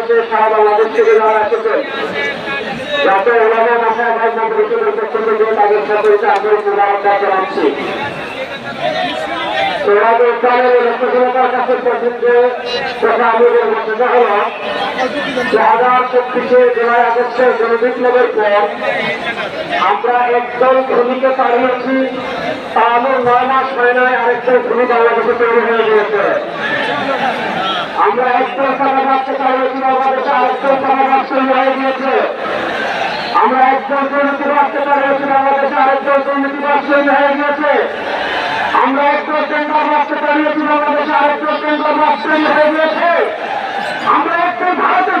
মহাসমাবেশে সারা বাংলাদেশ থেকে যারা এসেছেন যাতে ওলামা মাথা ভাই পক্ষ থেকে তাদের আমি জানাচ্ছি আমরা ভূমিকে আমার নয় মাস হয় বাংলাদেশে তৈরি হয়ে গিয়েছে। আমরা বাংলাদেশে চাঁদাবাদ তৈরি হয়ে গিয়েছে। আমরা একদল দুর্নীতিবাদকে পাড়িয়েছি বাংলাদেশে আরেকদল দুর্নীতিবাদ তৈরি হয়ে গিয়েছে। আমরা একটু কেন্দ্র রাষ্ট্র বাংলাদেশে দাঁড়িয়েছে বাংলাদেশে ভারতের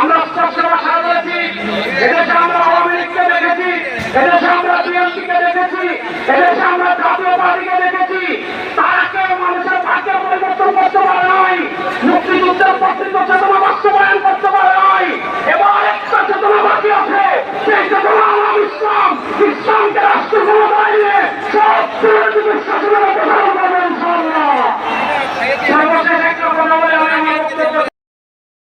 আমরা স্পষ্ট ভাষা বলেছি এদেশে আমরা আওয়ামী লীগকে দেখেছি। এদেশে আমরা বিএনপিকে দেখেছি। এদেশে আমরা জাতীয় পার্টিকে দেখেছি। তারা কেউ মানুষের ভাগ্যের পরিবর্তন করতে পারে নাই। মুক্তিযুদ্ধের প্রকৃত চেতনা বাস্তবায়ন করতে পারে নাই। এবার একটা চেতনা বাকি আছে। সেই চেতনা আলাম ইসলাম। ইসলামকে রাষ্ট্র ক্ষমতায় নিয়ে সব বিরোধী শাসনের